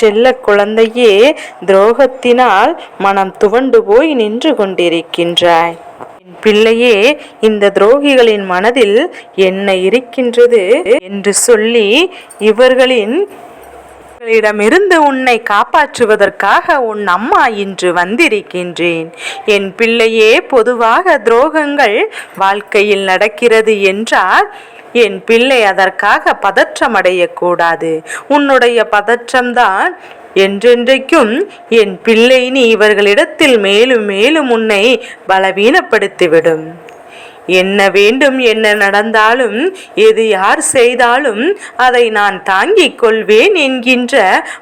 செல்ல குழந்தையே துரோகத்தினால் மனம் துவண்டு போய் நின்று கொண்டிருக்கின்றாய். என் பிள்ளையே இந்த துரோகிகளின் மனதில் என்ன இருக்கின்றது என்று சொல்லி இவர்களின் அவர்களிடமிருந்து உன்னை காப்பாற்றுவதற்காக உன் அம்மா இன்று வந்திருக்கின்றேன். என் பிள்ளையே பொதுவாக துரோகங்கள் வாழ்க்கையில் நடக்கிறது என்றால் என் பிள்ளை அதற்காக பதற்றமடையக்கூடாது உன்னுடைய பதற்றம்தான் என்றென்றைக்கும் என் பிள்ளை நீ இவர்களிடத்தில் மேலும் மேலும் உன்னை பலவீனப்படுத்திவிடும். என்ன வேண்டும் என்ன நடந்தாலும் எது யார் செய்தாலும் அதை நான் தாங்கிக் கொள்வேன் என்கின்ற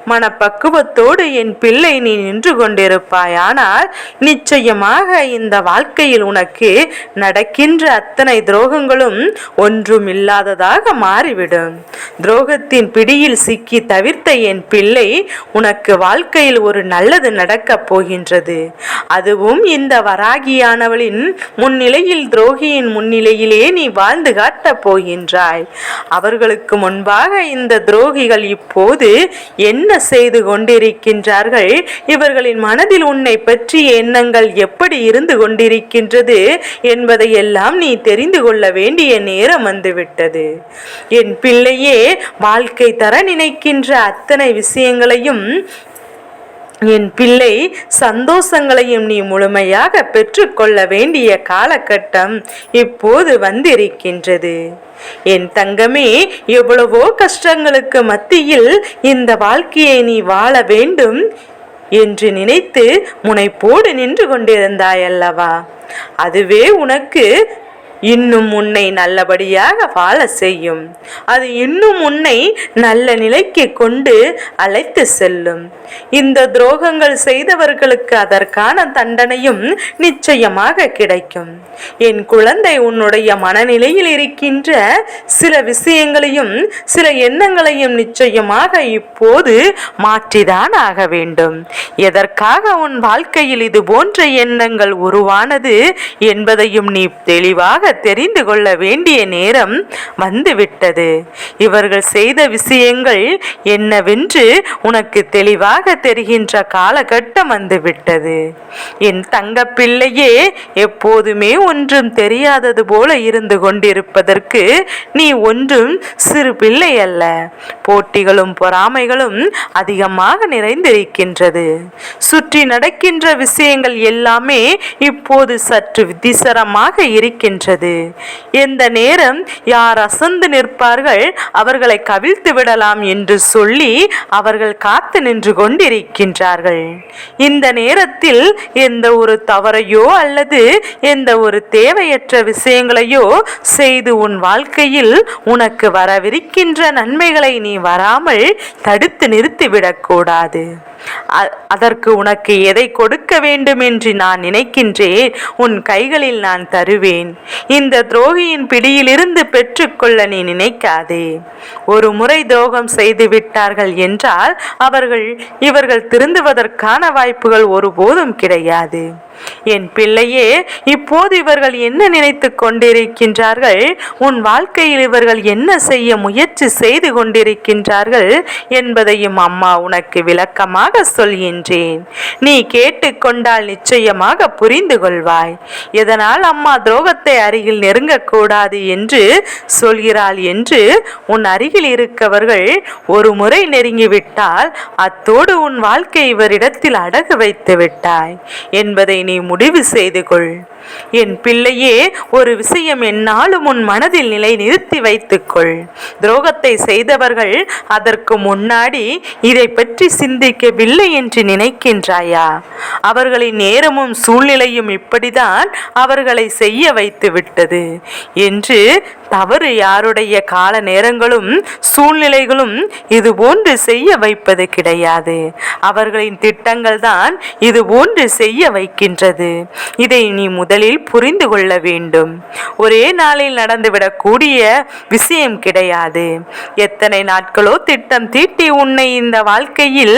மனப்பக்குவத்தோடு என் பிள்ளை நீ நின்று கொண்டிருப்பாயானால் நிச்சயமாக இந்த வாழ்க்கையில் உனக்கு நடக்கின்ற அத்தனை துரோகங்களும் ஒன்றும் இல்லாததாக மாறிவிடும். துரோகத்தின் பிடியில் சிக்கி தவிர்த்த என் பிள்ளை உனக்கு வாழ்க்கையில் ஒரு நல்லது நடக்கப் போகின்றது. அதுவும் இந்த வராகியானவளின் முன்னிலையில் துரோகியின் முன்னிலையிலே நீ வாழ்ந்து காட்டப் போகின்றாய். அவர்களுக்கு முன்பாக இந்த துரோகிகள் இப்போது என்ன செய்து கொண்டிருக்கின்றார்கள்? இவர்களின் மனதில் உன்னை பற்றிய எண்ணங்கள் எப்படி இருந்து கொண்டிருக்கின்றது என்பதை எல்லாம் நீ தெரிந்து கொள்ள வேண்டிய நேரம் வந்துவிட்டது. என் பிள்ளையே வாழ்க்கை தர நினைக்கின்ற அத்தனை விஷயங்களையும் என் பிள்ளை சந்தோஷங்களையும் நீ முழுமையாக பெற்றுக்கொள்ள வேண்டிய காலகட்டம் இப்போது வந்திருக்கின்றது. என் தங்கமே எவ்வளவோ கஷ்டங்களுக்கு மத்தியில் இந்த வாழ்க்கையை நீ வாழ வேண்டும் என்று நினைத்து முனைப்போடு நின்று கொண்டிருந்தாயல்லவா? அதுவே உனக்கு இன்னும் உன்னை நல்லபடியாக வாழ செய்யும். அது இன்னும் உன்னை நல்ல நிலைக்கு கொண்டு அழைத்து செல்லும். இந்த துரோகங்கள் செய்தவர்களுக்கு அதற்கான தண்டனையும் நிச்சயமாக கிடைக்கும். என் குழந்தை உன்னுடைய மனநிலையில் இருக்கின்ற சில விஷயங்களையும் சில எண்ணங்களையும் நிச்சயமாக இப்போது மாற்றிதான் ஆக வேண்டும். எதற்காக உன் வாழ்க்கையில் இது போன்ற எண்ணங்கள் உருவானது என்பதையும் நீ தெளிவாக தெரிந்து கொள்ள வேண்டிய நேரம் வந்துவிட்டது. இவர்கள் செய்த விஷயங்கள் என்னவென்று உனக்கு தெளிவாக தெரிகின்ற காலகட்டம் வந்துவிட்டது. என் தங்க பிள்ளையே எப்போதுமே ஒன்றும் தெரியாதது போல இருந்து கொண்டிருப்பதற்கு நீ ஒன்றும் சிறு பிள்ளை அல்ல. போட்டிகளும் பொறாமைகளும் அதிகமாக நிறைந்திருக்கின்றது. சுற்றி நடக்கின்ற விஷயங்கள் எல்லாமே இப்போது சற்று விதிசரமாக இருக்கின்றது. இருக்கிறது எந்த நேரம் யார் அசந்து நிற்பார்கள் அவர்களை கவிழ்த்து விடலாம் என்று சொல்லி அவர்கள் காத்து நின்று கொண்டிருக்கின்றார்கள். இந்த நேரத்தில் எந்த ஒரு தவறையோ அல்லது எந்த ஒரு தேவையற்ற விஷயங்களையோ செய்து உன் வாழ்க்கையில் உனக்கு வரவிருக்கின்ற நன்மைகளை நீ வராமல் தடுத்து நிறுத்திவிடக்கூடாது அதற்கு உனக்கு எதை கொடுக்க வேண்டும் என்று நான் நினைக்கின்றேன் உன் கைகளில் நான் தருவேன். இந்த துரோகியின் பிடியிலிருந்து பெற்றுக்கொள்ள நீ நினைக்காதே. ஒரு முறை துரோகம் செய்து விட்டார்கள் என்றால் அவர்கள் இவர்கள் திருந்துவதற்கான வாய்ப்புகள் ஒருபோதும் கிடையாது. என் பிள்ளையே இப்போது இவர்கள் என்ன நினைத்து கொண்டிருக்கின்றார்கள்? உன் வாழ்க்கையில் இவர்கள் என்ன செய்ய முயற்சி செய்து கொண்டிருக்கின்றார்கள் என்பதையும் அம்மா உனக்கு விளக்கமாக சொல்கின்றேன். நீ கேட்டுக்கொண்டால் நிச்சயமாக புரிந்து கொள்வாய். இதனால் அம்மா துரோகத்தை அருகில் நெருங்கக்கூடாது என்று சொல்கிறாள் என்று உன் அருகில் இருக்கவர்கள் ஒரு முறை நெருங்கிவிட்டால் அத்தோடு உன் வாழ்க்கை இவரிடத்தில் அடகு வைத்து விட்டாய் என்பதை நீ முடிவு செய்து கொள். என் பிள்ளையே ஒரு விஷயம் என்னாலும் உன் மனதில் நிலை நிறுத்தி வைத்துக்கொள் துரோகத்தை செய்தவர்கள் அதற்கு முன்னாடி இதை பற்றி சிந்திக்கவில்லை என்று நினைக்கின்றாயா? அவர்களின் நேரமும் சூழ்நிலையும் இப்படிதான் அவர்களை செய்ய வைத்து விட்டது என்று தவறு யாருடைய கால நேரங்களும் சூழ்நிலைகளும் இது போன்று செய்ய வைப்பது கிடையாது. அவர்களின் திட்டங்கள் தான் இது போன்று செய்ய வைக்கின்றது இதை நீ முதலில் புரிந்து கொள்ள வேண்டும். ஒரே நாளில் நடந்துவிடக்கூடிய விஷயம் கிடையாது. எத்தனை நாட்களோ திட்டம் தீட்டி உன்னை இந்த வாழ்க்கையில்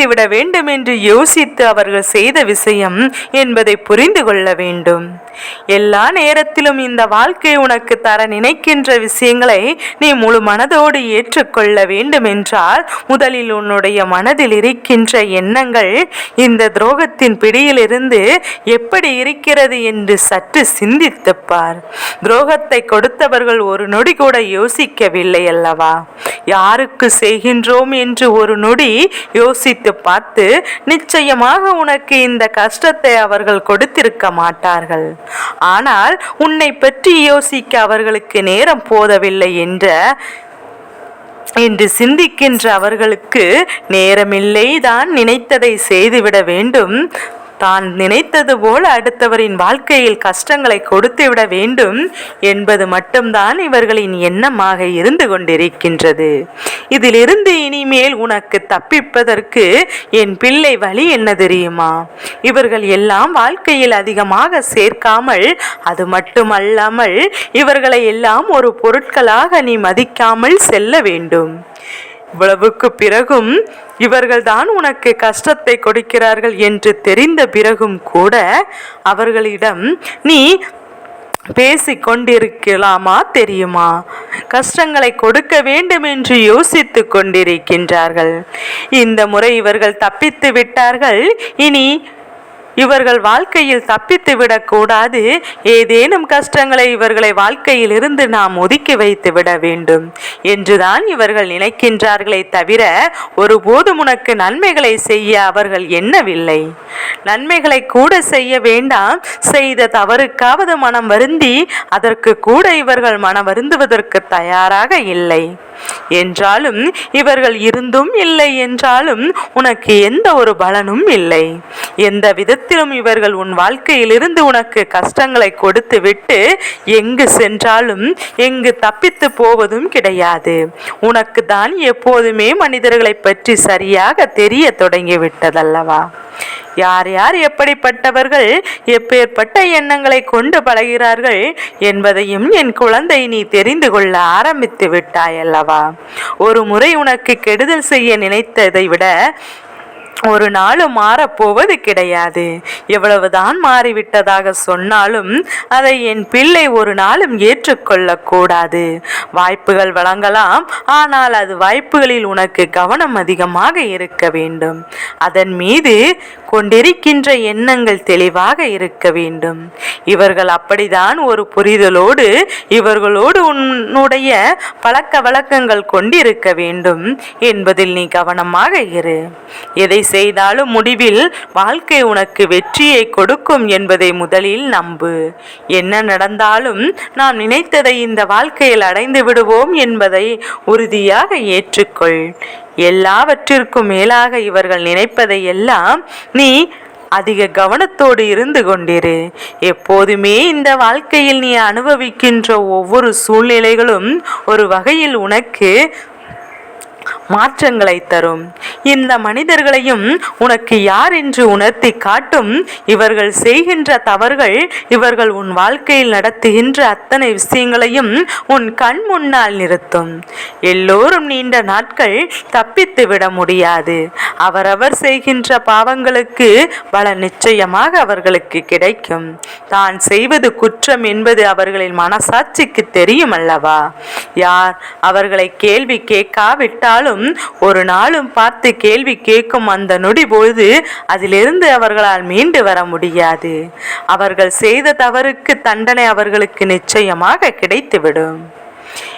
நிறுத்திவிட வேண்டும் என்று யோசித்து அவர்கள் செய்த விஷயம் என்பதை புரிந்து கொள்ள வேண்டும். எல்லா நேரத்திலும் இந்த வாழ்க்கை உனக்கு தர நினைக்கின்ற விஷயங்களை நீ முழு மனதோடு ஏற்றுக்கொள்ள வேண்டும் என்றால் முதலில் உன்னுடைய மனதில் இருக்கின்ற எண்ணங்கள் இந்த துரோகத்தின் பிடியிலிருந்து எப்படி இருக்கிறது என்று சற்று சிந்தித்துப் பார். துரோகத்தை கொடுத்தவர்கள் ஒரு நொடி கூட யோசிக்கவில்லை அல்லவா? யாருக்கு செய்கின்றோம் என்று ஒரு நொடி யோசித்து பார்த்து நிச்சயமாக உனக்கு இந்த கஷ்டத்தை அவர்கள் கொடுத்திருக்க மாட்டார்கள். ஆனால் உன்னை பற்றி யோசிக்க அவர்களுக்கு நேரம் போதவில்லை என்ற என்று சிந்திக்கின்ற அவர்களுக்கு நேரமில்லை தான் நினைத்ததை செய்துவிட வேண்டும். தான் நினைத்தது போல் அடுத்தவரின் வாழ்க்கையில் கஷ்டங்களை கொடுத்துவிட வேண்டும் என்பது மட்டும்தான் இவர்களின் எண்ணமாக இருந்து கொண்டிருக்கின்றது. இதிலிருந்து இனிமேல் உனக்கு தப்பிப்பதற்கு என் பிள்ளை வழி என்ன தெரியுமா? இவர்கள் எல்லாம் வாழ்க்கையில் அதிகமாக சேர்க்காமல் அது மட்டுமல்லாமல் இவர்களை எல்லாம் ஒரு பொருட்களாக நீ மதிக்காமல் செல்ல வேண்டும். இவ்வளவுக்கு பிறகும் இவர்கள்தான் உனக்கு கஷ்டத்தை கொடுக்கிறார்கள் என்று தெரிந்த பிறகும் கூட அவர்களிடம் நீ பேசி கொண்டிருக்கலாமா தெரியுமா? கஷ்டங்களை கொடுக்க வேண்டும் என்று யோசித்து கொண்டிருக்கின்றார்கள். இந்த முறை இவர்கள் தப்பித்து விட்டார்கள். இனி இவர்கள் வாழ்க்கையில் தப்பித்து விடக்கூடாது. ஏதேனும் கஷ்டங்களை இவர்களை வாழ்க்கையில் இருந்து நாம் ஒதுக்கி வைத்து விட வேண்டும். என்றுதான் இவர்கள் நினைக்கின்றார்களே தவிர ஒருபோதும் உனக்கு நன்மைகளை செய்ய அவர்கள் எண்ணவில்லை. நன்மைகளை கூட செய்ய வேண்டாம். செய்த தவறுக்காவது மனம் வருந்தி அதற்கு கூட இவர்கள் மனம் வருந்துவதற்கு தயாராக இல்லை. என்றாலும் இவர்கள் இருந்தும் இல்லை என்றாலும் உனக்கு எந்த ஒரு பலனும் இல்லை. எந்த விதத்திலும் இவர்கள் உன் வாழ்க்கையிலிருந்து உனக்கு கஷ்டங்களை கொடுத்து விட்டு எங்கு சென்றாலும் எங்கு தப்பித்து போவதும் கிடையாது. உனக்கு தான் எப்போதுமே மனிதர்களை பற்றி சரியாக தெரிய தொடங்கிவிட்டதல்லவா யார் யார் எப்படிப்பட்டவர்கள் எப்பேற்பட்ட எண்ணங்களை கொண்டு பழகிறார்கள் என்பதையும் என் குழந்தை நீ தெரிந்து கொள்ள ஆரம்பித்து விட்டாய் அல்லவா ஒரு முறை உனக்கு கெடுதல் செய்ய நினைத்ததை விட ஒரு நாளும் மாறப்போவது கிடையாது. எவ்வளவுதான் மாறிவிட்டதாக சொன்னாலும் அதை என் பிள்ளை ஒரு நாளும் ஏற்றுக்கொள்ளக்கூடாது வாய்ப்புகள் வழங்கலாம் ஆனால் அது வாய்ப்புகளில் உனக்கு கவனம் அதிகமாக இருக்க வேண்டும். அதன் மீது கொண்டிருக்கின்ற எண்ணங்கள் தெளிவாக இருக்க வேண்டும். இவர்கள் அப்படிதான் ஒரு புரிதலோடு இவர்களோடு உன்னுடைய பழக்க வழக்கங்கள் கொண்டிருக்க வேண்டும் என்பதில் நீ கவனமாக இரு. எதை செய்தாலும் முடிவில் வாழ்க்கை உனக்கு வெற்றியை கொடுக்கும் என்பதை முதலில் நம்பு. என்ன நடந்தாலும் நாம் நினைத்ததை இந்த வாழ்க்கையில் அடைந்து விடுவோம் என்பதை உறுதியாக ஏற்றுக்கொள். எல்லாவற்றிற்கும் மேலாக இவர்கள் நினைப்பதை எல்லாம் நீ அதிக கவனத்தோடு இருந்து கொண்டிரு. எப்போதுமே இந்த வாழ்க்கையில் நீ அனுபவிக்கின்ற ஒவ்வொரு சூழ்நிலைகளும் ஒரு வகையில் உனக்கு மாற்றங்களை தரும். இந்த மனிதர்களையும் உனக்கு யார் என்று உணர்த்தி காட்டும் இவர்கள் செய்கின்ற தவறுகள் இவர்கள் உன் வாழ்க்கையில் நடத்துகின்ற அத்தனை விஷயங்களையும் உன் கண் முன்னால் நிறுத்தும். எல்லோரும் நீண்ட நாட்கள் தப்பித்து விட முடியாது. அவரவர் செய்கின்ற பாவங்களுக்கு பல நிச்சயமாக அவர்களுக்கு கிடைக்கும். தான் செய்வது குற்றம் என்பது அவர்களின் மனசாட்சிக்கு தெரியும் அல்லவா? யார் அவர்களை கேள்வி கேட்காவிட்டாலும் ஒரு நாளும் பார்த்து கேள்வி கேட்கும் அந்த நொடி பொழுது அதிலிருந்து அவர்களால் மீண்டு வர முடியாது. அவர்கள் செய்த தவறுக்கு தண்டனை அவர்களுக்கு நிச்சயமாக கிடைத்துவிடும்.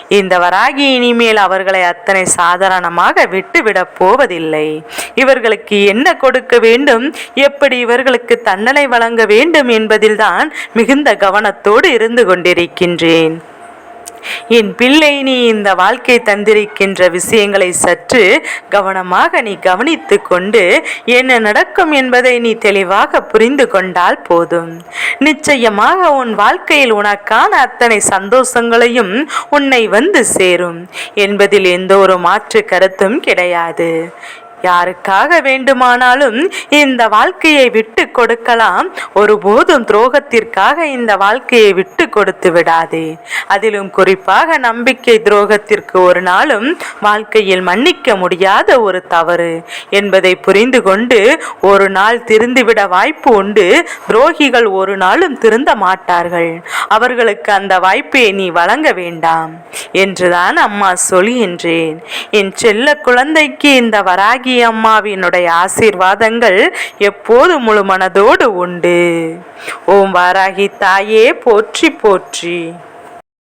இந்த வராகி இனிமேல் அவர்களை அத்தனை சாதாரணமாக விட்டுவிடப் போவதில்லை. இவர்களுக்கு என்ன கொடுக்க வேண்டும்? எப்படி இவர்களுக்கு தண்டனை வழங்க வேண்டும் என்பதில்தான் மிகுந்த கவனத்தோடு இருந்து கொண்டிருக்கின்றேன். என் பிள்ளை நீ இந்த வாழ்க்கை தந்திருக்கின்ற விஷயங்களை சற்று கவனமாக நீ கவனித்து கொண்டு என்ன நடக்கும் என்பதை நீ தெளிவாக புரிந்து கொண்டால் போதும். நிச்சயமாக உன் வாழ்க்கையில் உனக்கான அத்தனை சந்தோஷங்களையும் உன்னை வந்து சேரும். என்பதில் எந்த ஒரு மாற்று கருத்தும் கிடையாது. யாருக்காக வேண்டுமானாலும் இந்த வாழ்க்கையை விட்டு கொடுக்கலாம். ஒருபோதும் துரோகத்திற்காக இந்த வாழ்க்கையை விட்டு கொடுத்து விடாதே. அதிலும் குறிப்பாக நம்பிக்கை துரோகத்திற்கு ஒரு நாளும் வாழ்க்கையில் மன்னிக்க முடியாத ஒரு தவறு என்பதை புரிந்து கொண்டு ஒரு நாள் திருந்துவிட வாய்ப்பு உண்டு. துரோகிகள் ஒரு நாளும் திருந்த மாட்டார்கள். அவர்களுக்கு அந்த வாய்ப்பை நீ வழங்க வேண்டாம் என்றுதான் அம்மா சொல்கின்றேன் என் செல்ல குழந்தைக்கு இந்த வராகி அம்மாவினுடைய ஆசீர்வாதங்கள் எப்போது முழு மனதோடு உண்டு. ஓம் வாராகி தாயே போற்றி போற்றி.